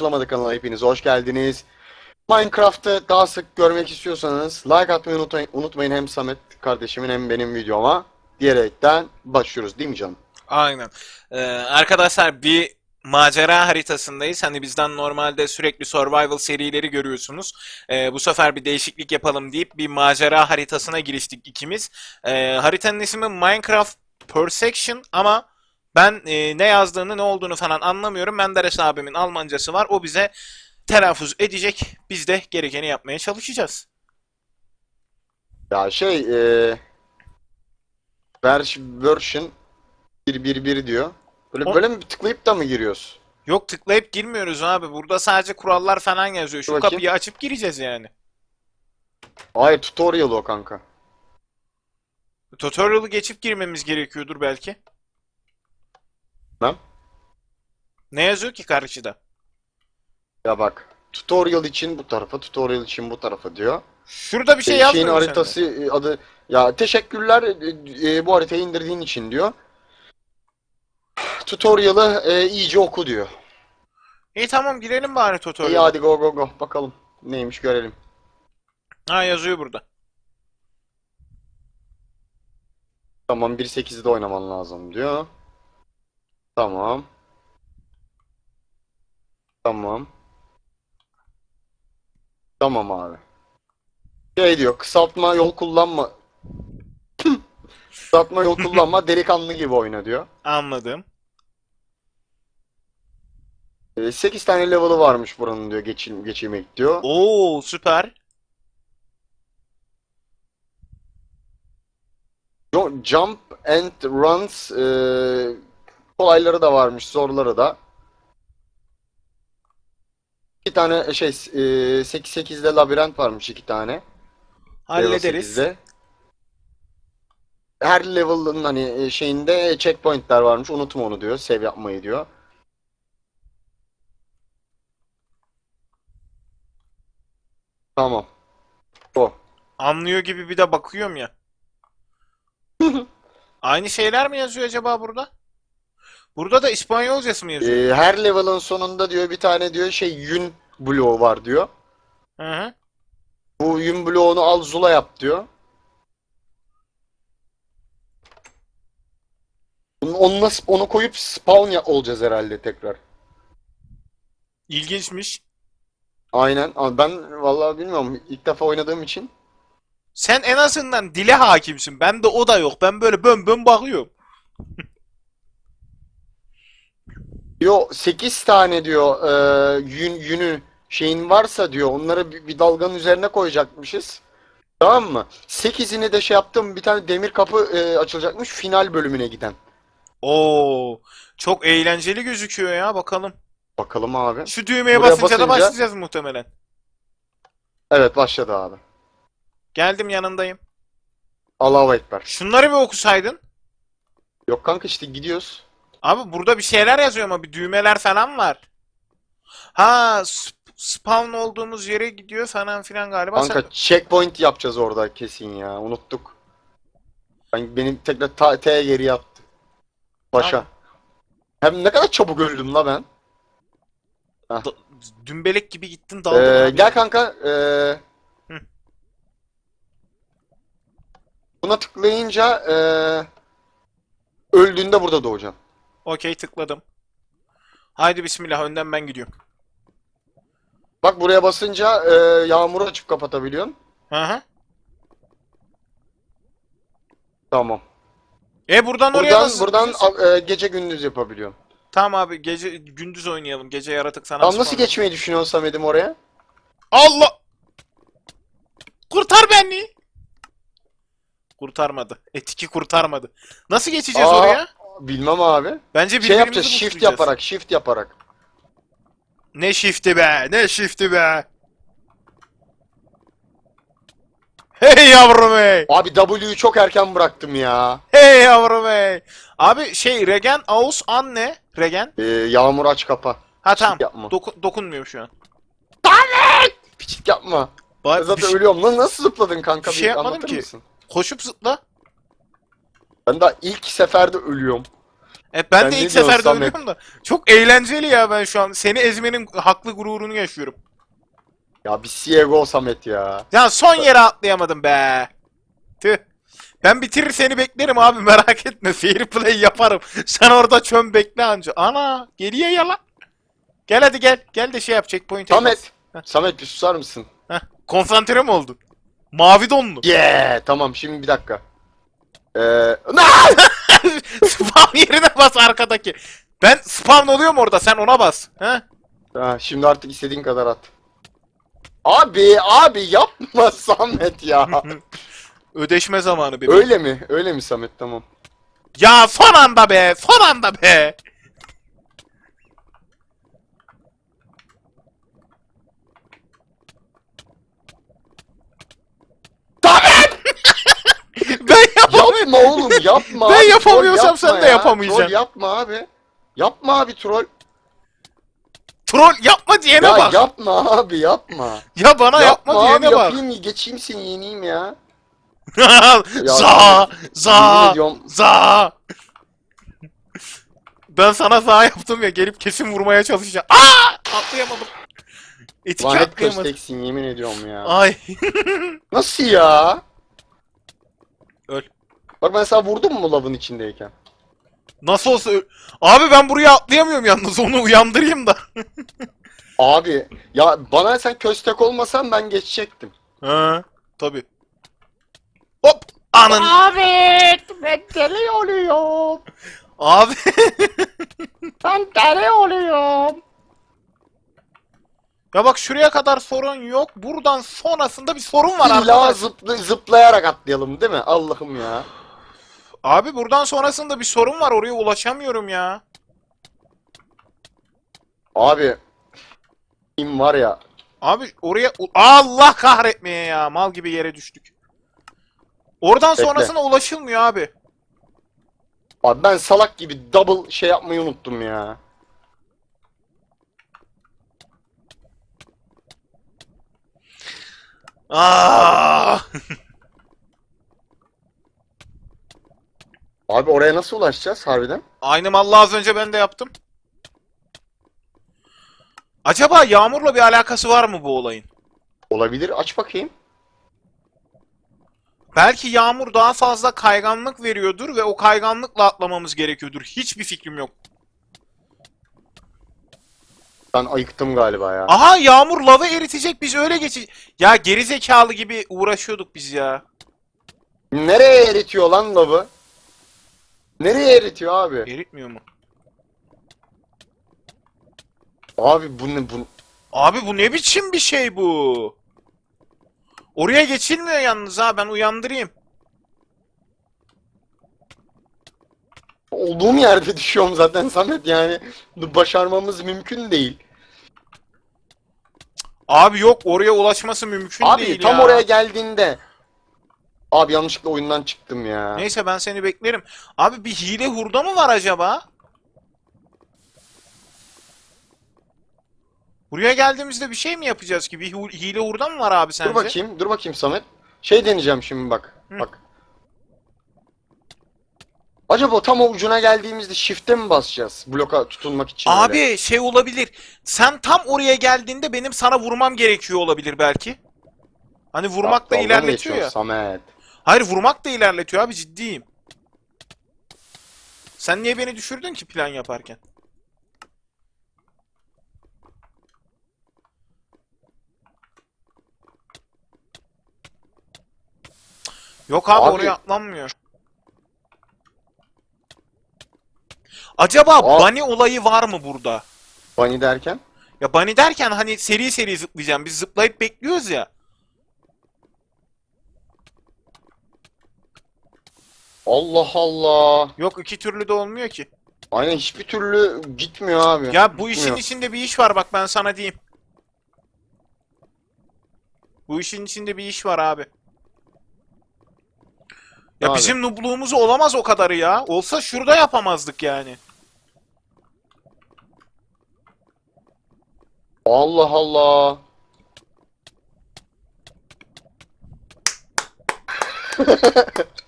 Konuşulamadı kanalına hepiniz hoş geldiniz. Minecraft'ı daha sık görmek istiyorsanız like atmayı unutmayın, unutmayın hem Samet kardeşimin hem benim videoma diyerekten başlıyoruz değil mi canım? Aynen. Ee, arkadaşlar bir macera haritasındayız. Hani bizden normalde sürekli survival serileri görüyorsunuz. Ee, bu sefer bir değişiklik yapalım deyip bir macera haritasına giriştik ikimiz. Ee, haritanın ismi Minecraft Persection ama ben e, ne yazdığını ne olduğunu falan anlamıyorum. Menderes abimin Almancası var. O bize telaffuz edecek. Biz de gerekeni yapmaya çalışacağız. Ya şey e, vers- version 1.1.1 diyor. Böyle, O- böyle mi tıklayıp da mı giriyoruz? Yok tıklayıp girmiyoruz abi. Burada sadece kurallar falan yazıyor. Şu bakayım. kapıyı açıp gireceğiz yani. Hayır tutorial o kanka. Tutorial'ı geçip girmemiz gerekiyordur belki. Ne? Ne yazıyor ki karşıda? Ya bak tutorial için bu tarafa tutorial için bu tarafa diyor. Şurada bir şey Şeyin yazmıyor mu sende? haritası e, adı ya teşekkürler e, e, bu haritayı indirdiğin için diyor. Tutorial'ı e, iyice oku diyor. İyi tamam girelim bari İyi tutorial'a. hadi go go go bakalım neymiş görelim. Ha yazıyor burada. Tamam 1.8'de oynaman lazım diyor. Tamam. Tamam. Tamam abi. Şey diyor kısaltma yol kullanma. Kısaltma yol kullanma delikanlı gibi oyna diyor. Anladım. 8 tane level'ı varmış buranın diyor geçil geçirmek diyor. Oo süper. Jump and runs e, kolayları da varmış, zorları da. İki tane şey e, 8 8'de labirent varmış iki tane. Level Hallederiz. 8'de. Her level'ın hani e, şeyinde checkpoint'ler varmış. Unutma onu diyor. Save yapmayı diyor. Tamam. O. Anlıyor gibi bir de bakıyorum ya. Aynı şeyler mi yazıyor acaba burada? Burada da İspanyolcası mı yazıyor? E, her level'ın sonunda diyor bir tane diyor şey yün bloğu var diyor. Hı hı. Bu yün bloğunu al zula yap diyor. Onu, onu, nasıl- onu koyup spawn ya olacağız herhalde tekrar. İlginçmiş. Aynen. Ama ben vallahi bilmiyorum. İlk defa oynadığım için. Sen en azından dile hakimsin. Ben de o da yok. Ben böyle bön bön bakıyorum. Diyor 8 tane diyor e, yün yünü şeyin varsa diyor onları bir, bir dalganın üzerine koyacakmışız. Tamam mı? 8'ini de şey yaptım bir tane demir kapı e, açılacakmış final bölümüne giden. Oo, çok eğlenceli gözüküyor ya. Bakalım. Bakalım abi. Şu düğmeye Buraya basınca da basınca- başlayacağız muhtemelen. Evet başladı abi. Geldim yanındayım. Allahu Ekber. Şunları bir okusaydın. Yok kanka işte gidiyoruz. Abi burada bir şeyler yazıyor ama bir düğmeler falan var. Ha sp- spawn olduğumuz yere gidiyor falan filan galiba. Kanka Sen- checkpoint yapacağız orada kesin ya. Unuttuk. Ben benim tekrar ta- T'ye geri attı. Başa. Tamam. Hem ne kadar çabuk öldüm la ben. Da- dümbelek gibi gittin daldın Ee, abi. gel kanka. ee, Hı. buna tıklayınca ee, öldüğünde burada doğacaksın. Okey tıkladım. Haydi bismillah önden ben gidiyorum. Bak buraya basınca ee, yağmuru açıp kapatabiliyorsun. Hı hı. Tamam. E buradan oraya Buradan nasıl buradan a- ee, gece gündüz yapabiliyorsun. Tamam abi gece gündüz oynayalım. Gece yaratık sana Tamam nasıl geçmeyi düşünüyorsun Samet'im oraya? Allah! Kurtar beni! Kurtarmadı. Etiki kurtarmadı. Nasıl geçeceğiz Aa, oraya? Bilmem abi. Bence Şey yapacağız shift yaparak shift yaparak. Ne shift'i be, ne shift'i be. Hey yavrum hey. Abi W'yu çok erken bıraktım ya. Hey yavrum hey. Abi şey Regen, Aus, An ne? Regen. Ee, yağmur aç kapa. Ha tamam. yapma. Doku- dokunmuyor şu an. Piçik yapma. Ba- bir zaten şey- ölüyorum. Lan nasıl zıpladın kanka? Bir şey yapmadım ki. mısın? koşup zıpla. Ben daha ilk seferde ölüyorum. Evet ben Sen de ilk seferde Samet? ölüyorum da. Çok eğlenceli ya ben şu an. Seni ezmenin haklı gururunu yaşıyorum. Ya bir Siego Samet ya. Ya son yere atlayamadım be. Tüh. Ben bitirir seni beklerim abi merak etme. Fair play yaparım. Sen orada çöm bekle anca. Ana geriye yala. Gel hadi gel. Gel de şey yap checkpoint. Samet. Samet bir susar mısın? Heh, konsantre mi oldun? Mavi donlu. Yeah. Tamam şimdi bir dakika. Ee? Spam yerine bas arkadaki. Ben spawn oluyorum orada sen ona bas. He? Ha, şimdi artık istediğin kadar at. Abi abi yapma Samet ya. Ödeşme zamanı bebeğim. Öyle mi? Öyle mi Samet? Tamam. Ya son anda be, son anda be. Samet! ben Yapma oğlum yapma. Ben abi, yapamıyorsam sen de yapma ya. yapamayacaksın. Troll yapma abi. Yapma abi troll. Troll yapma diyene Ya bak. yapma abi yapma. ya bana yapma, abi diyene bak. yapayım geçeyim seni yeneyim ya. za, za, za. Ben sana za yaptım ya gelip kesin vurmaya çalışacağım. Aa! Atlayamadım. Etiki Lan hep atlayamadım. kösteksin yemin ediyorum ya. Ay. Nasıl ya? Öl. Bak ben sana vurdum mu lavın içindeyken? Nasıl olsa ö- Abi ben buraya atlayamıyorum yalnız onu uyandırayım da. Abi ya bana sen köstek olmasan ben geçecektim. Ha, tabi. Hop! Anın. Abi ben deli oluyorum. Abi. Ben deli oluyorum. ya bak şuraya kadar sorun yok. Buradan sonrasında bir sorun var İlla arkadaş. zıpla, zıplayarak atlayalım değil mi? Allah'ım ya. Abi buradan sonrasında bir sorun var. Oraya ulaşamıyorum ya. Abi kim var ya Abi oraya Allah kahretmeye ya. Mal gibi yere düştük. Oradan Bekle. sonrasına ulaşılmıyor abi. Abi ben salak gibi double şey yapmayı unuttum ya. Aa! Abi oraya nasıl ulaşacağız harbiden? Aynı mallı az önce ben de yaptım. Acaba yağmurla bir alakası var mı bu olayın? Olabilir. Aç bakayım. Belki yağmur daha fazla kayganlık veriyordur ve o kayganlıkla atlamamız gerekiyordur. Hiçbir fikrim yok. Ben ayıktım galiba ya. Aha yağmur lava eritecek biz öyle geçeceğiz. Ya geri zekalı gibi uğraşıyorduk biz ya. Nereye eritiyor lan lavı? Nereye eritiyor abi? Eritmiyor mu? Abi bu ne bu? Abi bu ne biçim bir şey bu? Oraya geçilmiyor yalnız ha ben uyandırayım. Olduğum yerde düşüyorum zaten Samet yani. Başarmamız mümkün değil. Abi yok oraya ulaşması mümkün Abi değil tam ya. oraya geldiğinde Abi yanlışlıkla oyundan çıktım ya. Neyse ben seni beklerim. Abi bir hile hurda mı var acaba? Buraya geldiğimizde bir şey mi yapacağız ki? Bir hu- hile hurda mı var abi sence? Dur bakayım, dur bakayım Samet. Şey deneyeceğim şimdi bak. Hı. Bak. Acaba tam o ucuna geldiğimizde shift'e mi basacağız? Bloka tutunmak için öyle. Abi şey olabilir. Sen tam oraya geldiğinde benim sana vurmam gerekiyor olabilir belki. Hani vurmak da Dalga mı ilerletiyor geçiyorsun ya. Samet. Hayır vurmak da ilerletiyor abi ciddiyim. Sen niye beni düşürdün ki plan yaparken? Yok abi, Abi- oraya atlanmıyor. Acaba Aa. bunny olayı var mı burada? Bunny derken? Ya bunny derken hani seri seri zıplayacağım. Biz zıplayıp bekliyoruz ya. Allah Allah. Yok iki türlü de olmuyor ki. Aynen hiçbir türlü gitmiyor abi. Ya bu işin Gitmiyor. içinde bir iş var bak ben sana diyeyim. Bu işin içinde bir iş var abi. Ya Abi. bizim nubluğumuz olamaz o kadarı ya. Olsa şurada yapamazdık yani. Allah Allah.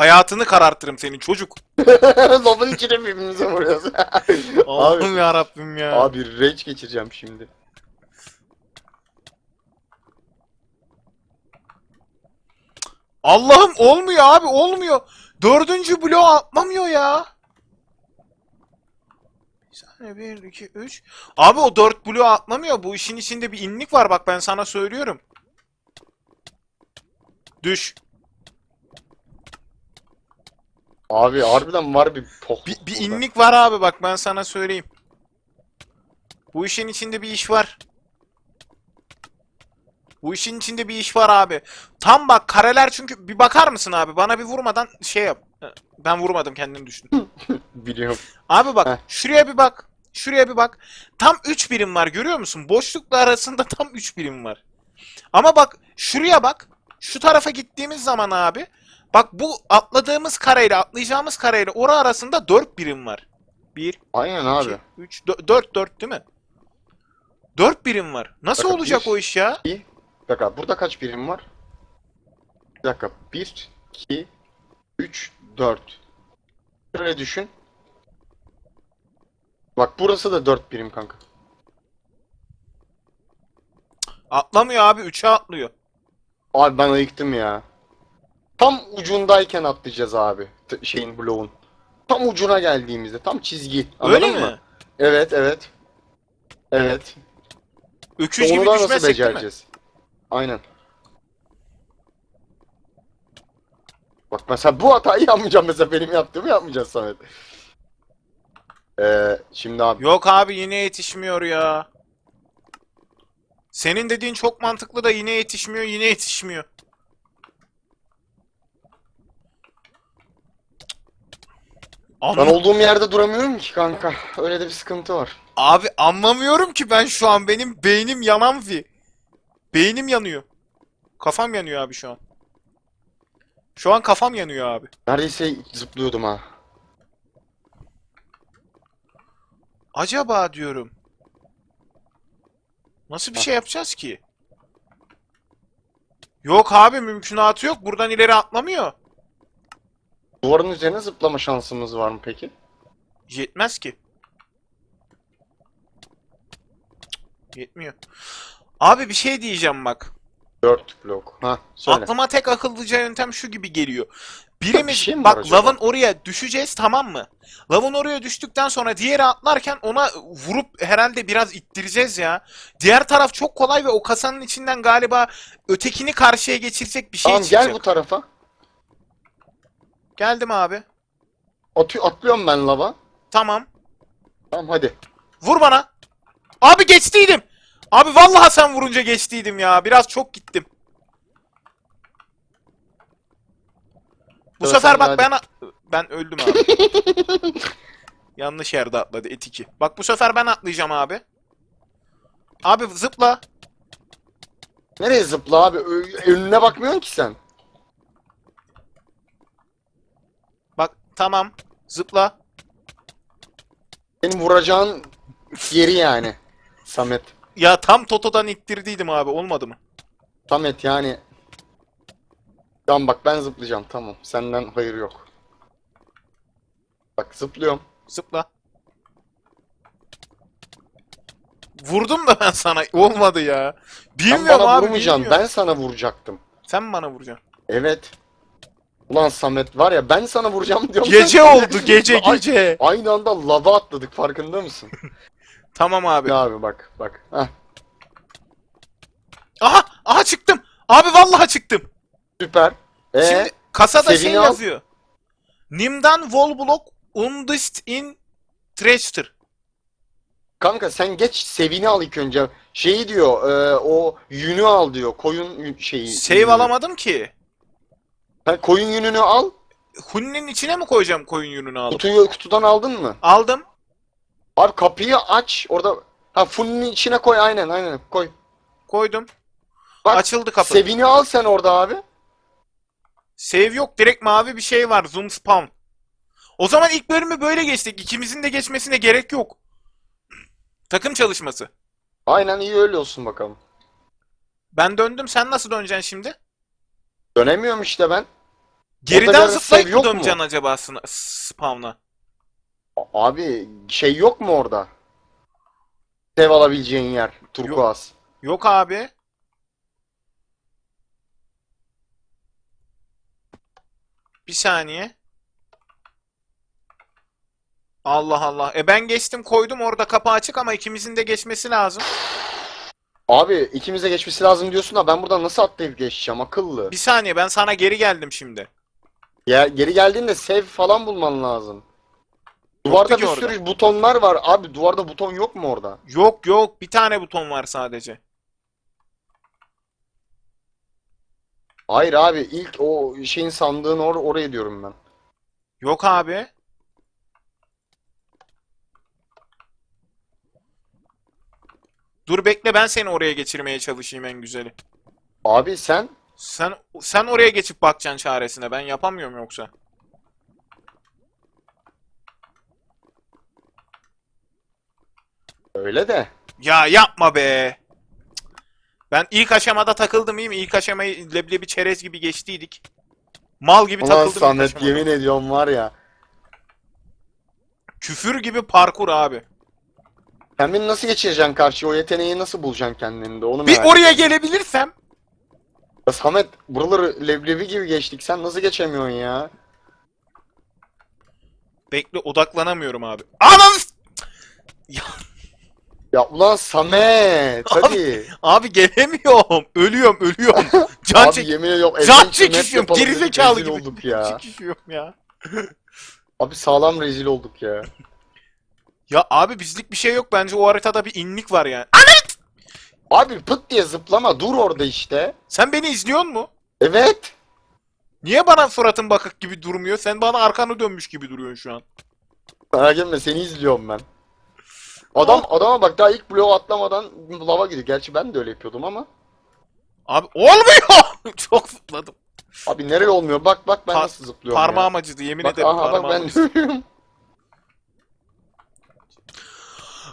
Hayatını karartırım senin çocuk. Lavın içine birbirimize vuruyoruz. Allah'ım ya Rabbim ya. Abi rage geçireceğim şimdi. Allah'ım olmuyor abi olmuyor. Dördüncü bloğu atlamıyor ya. Bir saniye bir, iki, üç. Abi o dört bloğu atlamıyor. Bu işin içinde bir inlik var bak ben sana söylüyorum. Düş. Abi harbiden var bir poh. Bir, bir inlik var abi bak ben sana söyleyeyim. Bu işin içinde bir iş var. Bu işin içinde bir iş var abi. Tam bak kareler çünkü bir bakar mısın abi? Bana bir vurmadan şey yap. Ben vurmadım kendim düştüm. Biliyorum. Abi bak Heh. şuraya bir bak. Şuraya bir bak. Tam 3 birim var görüyor musun? Boşlukla arasında tam 3 birim var. Ama bak şuraya bak. Şu tarafa gittiğimiz zaman abi. Bak bu atladığımız kareyle atlayacağımız kareyle ora arasında 4 birim var. 1, Aynen abi. 3, 4, 4 değil mi? 4 birim var. Nasıl Bakın, olacak bir- o iş ya? Bir dakika burada kaç birim var? Bir dakika. 1, 2, 3, 4. Şöyle düşün. Bak burası da 4 birim kanka. Atlamıyor abi 3'e atlıyor. Abi ben ayıktım ya. Tam ucundayken atlayacağız abi. Şeyin bloğun. Tam ucuna geldiğimizde. Tam çizgi. Anladın Öyle mı? mi? Evet evet. Evet. Öküz Onu gibi da nasıl düşmezsek değil mi? becereceğiz? Aynen. Bak mesela bu hatayı yapmayacağım mesela benim yaptığımı yapmayacağız Samet. Ee, şimdi abi Yok abi yine yetişmiyor ya. Senin dediğin çok mantıklı da yine yetişmiyor, yine yetişmiyor. Ben Anla- olduğum yerde duramıyorum ki kanka. Öyle de bir sıkıntı var. Abi anlamıyorum ki ben şu an benim beynim yanan fi. Beynim yanıyor. Kafam yanıyor abi şu an. Şu an kafam yanıyor abi. Neredeyse zıplıyordum ha. Acaba diyorum. Nasıl bir şey yapacağız ki? Yok abi mümkünatı yok. Buradan ileri atlamıyor. Duvarın üzerine zıplama şansımız var mı peki? Yetmez ki. Yetmiyor. Abi bir şey diyeceğim bak. 4 blok. Ha söyle. Aklıma tek akıllıca yöntem şu gibi geliyor. Birimiz şey mi var bak acaba? lavın oraya düşeceğiz tamam mı? Lavın oraya düştükten sonra diğeri atlarken ona vurup herhalde biraz ittireceğiz ya. Diğer taraf çok kolay ve o kasanın içinden galiba ötekini karşıya geçirecek bir şey Tamam çıkacak. gel bu tarafa. Geldim abi. Atı atlıyorum ben lava. Tamam. Tamam hadi. Vur bana. Abi geçtiydim. Abi vallahi sen vurunca geçtiydim ya. Biraz çok gittim. Bu Sıra sefer bak ben ben öldüm abi. Yanlış yerde atladı etiki. Bak bu sefer ben atlayacağım abi. Abi zıpla. Nereye zıpla abi? Ö- önüne bakmıyorsun ki sen. Bak tamam. Zıpla. Senin vuracağın yeri yani. Samet. Ya tam Toto'dan ittirdiydim abi. Olmadı mı? Samet yani. Tamam bak ben zıplayacağım tamam. Senden hayır yok. Bak zıplıyorum. Zıpla. Vurdum da ben sana. Olmadı ya. Sen Bilmiyorum bana abi. vurmayacaksın. bilmiyorum. Ben sana vuracaktım. Sen mi bana vuracaksın? Evet. Ulan Samet var ya ben sana vuracağım diyorum. Gece oldu gece gece. Aynı anda lava atladık farkında mısın? Tamam abi. Ya abi bak bak. Heh, Aha! Aha çıktım. Abi vallahi çıktım. süper. Ee, Şimdi kasada şey sevini al. yazıyor. Nimdan Volblok Undist in Trechter. kanka sen geç sevini al ilk önce. Şeyi diyor e, o yünü al diyor. Koyun yün- şeyi. Save yünü. alamadım ki. Ha, koyun yününü al. Hunnin içine mi koyacağım koyun yününü alıp? Kutuyu kutudan aldın mı? Aldım. Abi kapıyı aç. Orada ha funun içine koy aynen aynen koy. Koydum. Bak, Açıldı kapı. Sevini al sen orada abi. Save yok. Direkt mavi bir şey var. Zoom spawn. O zaman ilk bölümü böyle geçtik. İkimizin de geçmesine gerek yok. Takım çalışması. Aynen iyi öyle olsun bakalım. Ben döndüm. Sen nasıl döneceksin şimdi? Dönemiyorum işte ben. Geriden yerde zıplayıp mı yok mu? döneceksin acaba sına- spawn'a? A- Abi şey yok mu orada? Sev alabileceğin yer. Turkuaz. Yok abi. Bir saniye. Allah Allah. E ben geçtim koydum orada kapı açık ama ikimizin de geçmesi lazım. Abi ikimize geçmesi lazım diyorsun da ben buradan nasıl atlayıp geçeceğim akıllı. Bir saniye ben sana geri geldim şimdi. Ya geri geldiğinde sev falan bulman lazım. Duvarda ki bir orada. sürü butonlar var. Abi duvarda buton yok mu orada? Yok yok bir tane buton var sadece. Hayır abi ilk o şeyin sandığını or oraya diyorum ben. Yok abi. Dur bekle ben seni oraya geçirmeye çalışayım en güzeli. Abi sen Sen sen oraya geçip bakacaksın çaresine. Ben yapamıyorum yoksa. öyle de. Ya yapma be. Ben ilk aşamada takıldım iyi mi? İlk aşamayı leblebi çerez gibi geçtiydik. Mal gibi Ulan takıldım ilk Samet yemin ediyorum var ya. Küfür gibi parkur abi. Sen beni nasıl geçireceksin karşıya? O yeteneği nasıl bulacaksın kendinde? Onu Bir merak oraya ediyorum. gelebilirsem. Ya Samet buraları leblebi gibi geçtik. Sen nasıl geçemiyorsun ya? Bekle odaklanamıyorum abi. Ananı s- Ya ulan Samet hadi. Abi gelemiyorum. Ölüyorum ölüyorum. Can Abi çek yemin ediyorum Can Map çekişiyorum. yapalım dedik, Gerizekalı rezil gibi. olduk ya. Çekişiyorum ya. Abi sağlam rezil olduk ya. Ya abi bizlik bir şey yok. Bence o haritada bir inlik var yani. Abi pıt diye zıplama dur orada işte. Sen beni izliyor mu? Evet. Niye bana suratın bakık gibi durmuyor? Sen bana arkanı dönmüş gibi duruyorsun şu an. Merak etme seni izliyorum ben. Adam adama bak daha ilk bloğu atlamadan lava gidiyor. Gerçi ben de öyle yapıyordum ama. Abi olmuyor. Çok zıpladım. Abi nereye olmuyor? Bak bak ben Pa- nasıl zıplıyorum Parmağım ya. acıdı yemin Bak ederim aha bak ben acıdı.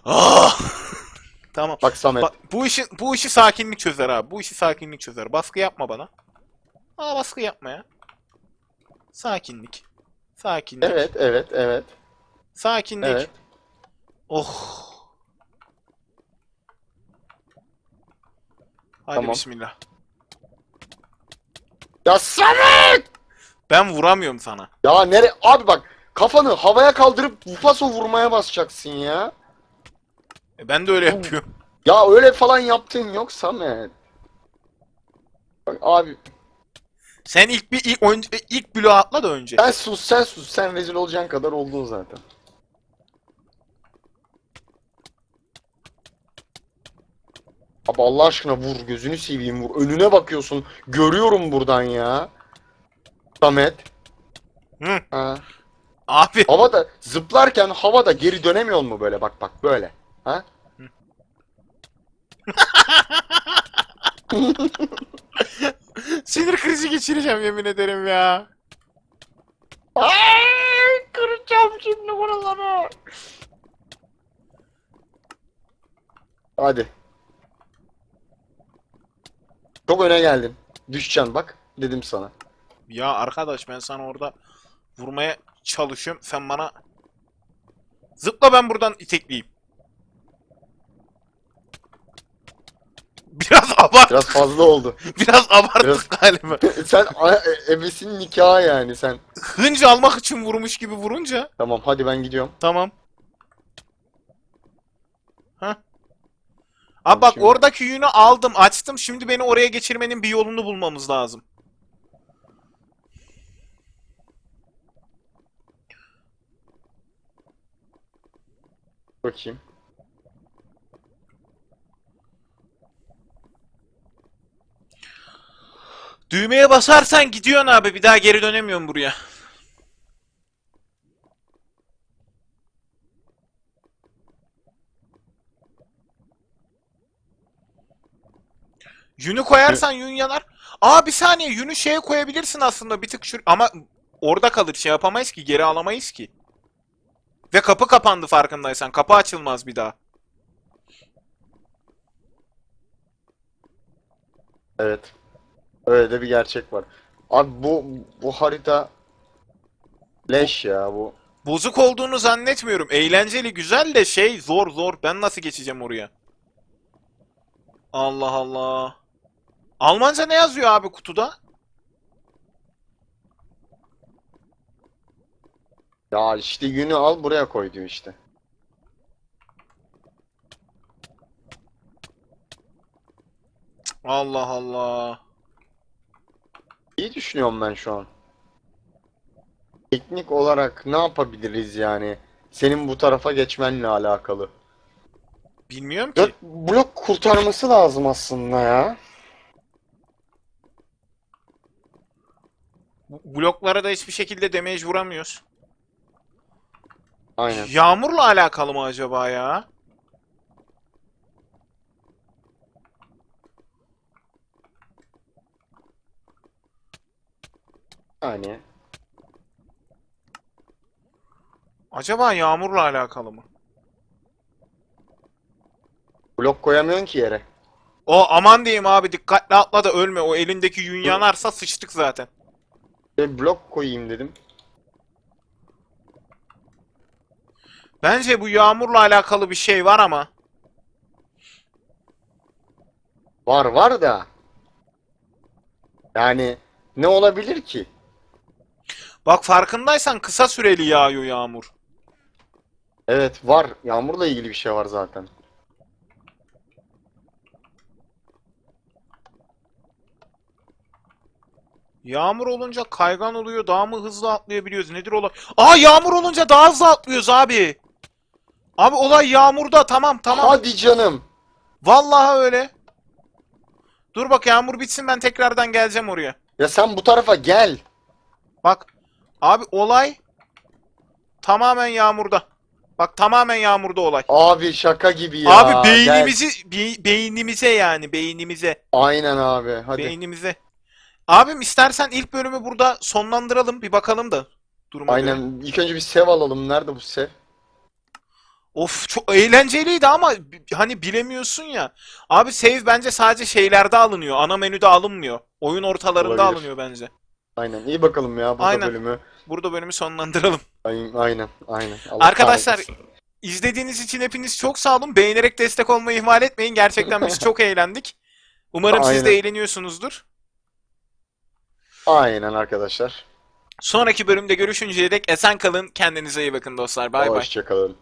Ah! tamam. Bak Samet. Bak, bu işi bu işi sakinlik çözer abi. Bu işi sakinlik çözer. Baskı yapma bana. Aa baskı yapma ya. Sakinlik. Sakinlik. Evet evet evet. Sakinlik. Evet. Oh. Hadi Tamam. bismillah. Ya Samet! Ben vuramıyorum sana. Ya nere abi bak kafanı havaya kaldırıp paso vurmaya basacaksın ya. E, ben de öyle yapıyorum. Ya öyle falan yaptın yok Samet. Bak abi Sen ilk bir ilk, önce, ilk bloğu atla da önce. sen sus sen sus sen rezil olacağın kadar oldun zaten. Abi Allah aşkına vur gözünü seveyim vur. Önüne bakıyorsun. Görüyorum buradan ya. Samet. Hı. Ha. Abi Havada zıplarken havada geri dönemiyor mu böyle bak bak böyle. Ha? sinir krizi geçireceğim yemin ederim ya. Ay, kıracağım şimdi buraları. Hadi. Çok öne geldin. Düşeceksin bak. Dedim sana. Ya arkadaş ben sana orada vurmaya çalışıyorum. Sen bana zıpla ben buradan itekleyeyim. Biraz abart. Biraz fazla oldu. Biraz abarttık Biraz- galiba. sen a- e- ebesinin nikahı yani sen. Hınç almak için vurmuş gibi vurunca. Tamam hadi ben gidiyorum. Tamam. Hah. Abi bak Şimdi- oradaki yünü aldım açtım. Şimdi beni oraya geçirmenin bir yolunu bulmamız lazım. Bakayım. Düğmeye basarsan gidiyorsun abi. Bir daha geri dönemiyorum buraya. Yünü koyarsan yün yanar. Aa bir saniye yünü şeye koyabilirsin aslında bir tık şu ama orada kalır şey yapamayız ki geri alamayız ki. Ve kapı kapandı farkındaysan. Kapı açılmaz bir daha. Evet. Öyle de bir gerçek var. Abi bu bu harita leş ya bu. Bozuk olduğunu zannetmiyorum. Eğlenceli, güzel de şey zor zor. Ben nasıl geçeceğim oraya? Allah Allah. Almanca ne yazıyor abi kutuda? Ya işte yünü al buraya koy diyor işte. Allah Allah. İyi düşünüyorum ben şu an. Teknik olarak ne yapabiliriz yani? Senin bu tarafa geçmenle alakalı. Bilmiyorum ki. Dört blok kurtarması lazım aslında ya. Bu Bloklara da hiçbir şekilde damage vuramıyoruz. Aynen. Yağmurla alakalı mı acaba ya? Yani. Acaba yağmurla alakalı mı? Blok koyamıyorsun ki yere. O aman diyeyim abi dikkatli atla da ölme. O elindeki yün yanarsa sıçtık zaten. Bir blok koyayım dedim. Bence bu yağmurla alakalı bir şey var ama. Var var da. Yani ne olabilir ki? Bak farkındaysan kısa süreli yağıyor yağmur. Evet var. Yağmurla ilgili bir şey var zaten. Yağmur olunca kaygan oluyor, daha mı hızlı atlayabiliyoruz? Nedir olay? Aa yağmur olunca daha hızlı atlıyoruz abi. Abi olay yağmurda. Tamam tamam. Hadi canım. Vallahi öyle. Dur bak yağmur bitsin ben tekrardan geleceğim oraya. Ya sen bu tarafa gel. Bak. Abi olay tamamen yağmurda. Bak tamamen yağmurda olay. Abi şaka gibi ya. abi beynimizi be- beynimize yani beynimize. Aynen abi. Hadi. Beynimize. Abim istersen ilk bölümü burada sonlandıralım bir bakalım da duruma göre. Aynen. İlk önce bir sev alalım. Nerede bu sev? Of çok eğlenceliydi ama hani bilemiyorsun ya. Abi save bence sadece şeylerde alınıyor. Ana menüde alınmıyor. Oyun ortalarında Olabilir. alınıyor bence. Aynen. İyi bakalım ya burada Aynen. bölümü. Burada bölümü sonlandıralım. Aynen. Aynen. aynen. Allah Arkadaşlar kahretsin. izlediğiniz için hepiniz çok sağ olun. Beğenerek destek olmayı ihmal etmeyin. Gerçekten biz çok eğlendik. Umarım siz de Aynen. eğleniyorsunuzdur. Aynen arkadaşlar. Sonraki bölümde görüşünceye dek esen kalın. Kendinize iyi bakın dostlar. Bay bay. Hoşçakalın.